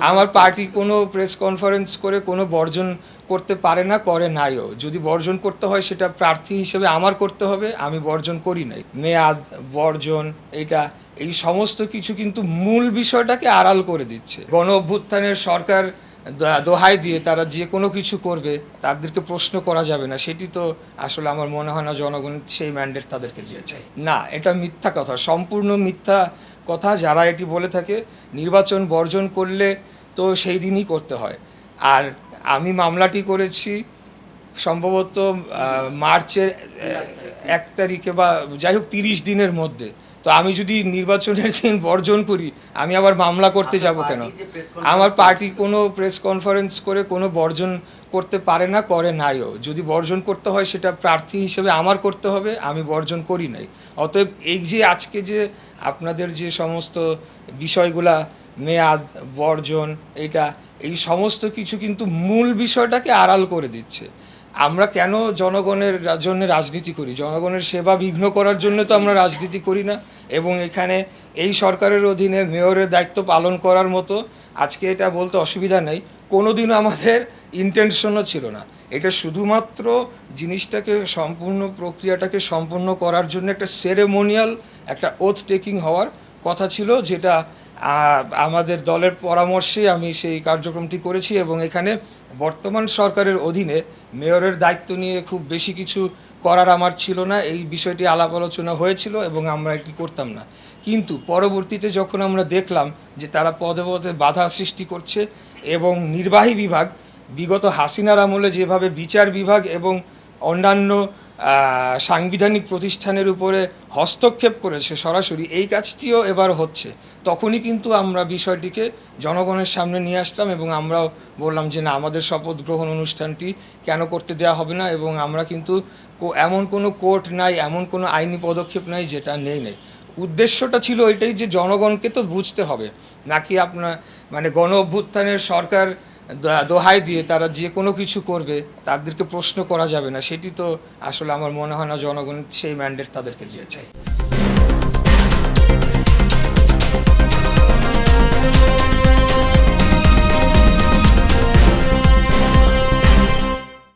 আমার পার্টি কোনো press conference করে কোনো বর্জন করতে পারে না করে নাইও যদি বর্জন করতে হয় সেটা প্রার্থী হিসেবে আমার করতে হবে আমি বর্জন করি নাই। মেয়াদ বর্জন এটা এই সমস্ত কিছু কিন্তু মূল বিষয়টাকে আড়াল করে দিচ্ছে। গণ অভ্যুত্থানের সরকার দোহাই দিয়ে তারা যে কোনো কিছু করবে, তাদেরকে প্রশ্ন করা যাবে না। সেটি তো আসলে আমার মনে হয় না জনগণ সেই ম্যান্ডেট তাদেরকে দিয়েছে। না, এটা মিথ্যা কথা। সম্পূর্ণ মিথ্যা কথা যারা এটি বলে থাকে, নির্বাচন বর্জন করলে তো সেই দিনই করতে হয়। আর আমি মামলাটি করেছি, সম্ভবত মার্চের এক তারিখে বা যাই হোক তিরিশ দিনের মধ্যে। তো আমি যদি নির্বাচনের দিন বর্জন করি আমি আবার মামলা করতে যাব কেন? আমার পার্টি কোনো প্রেস কনফারেন্স করে কোনো বর্জন করতে পারে না করে নাইও। যদি বর্জন করতে হয় সেটা প্রার্থী হিসেবে আমার করতে হবে আমি বর্জন করি নাই। অতএব এই যে আজকে যে আপনাদের যে সমস্ত বিষয়গুলা মেয়াদ বর্জন এটা এই সমস্ত কিছু কিন্তু মূল বিষয়টাকে আড়াল করে দিচ্ছে। আমরা কেন জনগণের জন্য রাজনীতি করি? জনগণের সেবা বিঘ্ন করার জন্য তো আমরা রাজনীতি করি না। এবং এখানে এই সরকারের অধীনে মেয়রের দায়িত্ব পালন করার মতো আজকে এটা বলতে অসুবিধা নেই। কোনোদিনও আমাদের ইন্টেনশনও ছিল না। এটা শুধুমাত্র জিনিসটাকে সম্পূর্ণ, প্রক্রিয়াটাকে সম্পূর্ণ করার জন্য একটা সেরেমোনিয়াল একটা ওথ টেকিং হওয়ার কথা ছিল, যেটা আমাদের দলের পরামর্শে আমি সেই কার্যক্রমটি করেছি এবং এখানে বর্তমান সরকারের অধীনে মেয়রের দায়িত্ব নিয়ে খুব বেশি কিছু করার আমার ছিল না। এই বিষয়টি আলাপ আলোচনা হয়েছিল এবং আমরা এটি করতাম না। কিন্তু পরবর্তীতে যখন আমরা দেখলাম যে তারা পদে পদে বাধা সৃষ্টি করছে এবং নির্বাহী বিভাগ, বিগত হাসিনার আমলে যেভাবে বিচার বিভাগ এবং অন্যান্য সাংবিধানিক প্রতিষ্ঠানের উপরে হস্তক্ষেপ করেছে সরাসরি, এই কাজটিও এবার হচ্ছে। তখনই কিন্তু আমরা বিষয়টিকে জনগণের সামনে নিয়ে আসলাম এবং আমরাও বললাম যে না, আমাদের শপথ গ্রহণ অনুষ্ঠানটি কেন করতে দেওয়া হবে না এবং আমরা কিন্তু এমন কোনো কোর্ট নাই, এমন কোনো আইনি পদক্ষেপ নাই যেটা নেই নেই। উদ্দেশ্যটা ছিল এটাই যে জনগণকে তো বুঝতে হবে। নাকি আপনার মানে গণ অভ্যুত্থানের সরকার দোহাই দিয়ে তারা যে কোনো কিছু করবে, তাদেরকে প্রশ্ন করা যাবে না। সেটি তো আসলে আমার মনে হয় না জনগণ সেই ম্যান্ডেট তাদেরকে দিয়েছে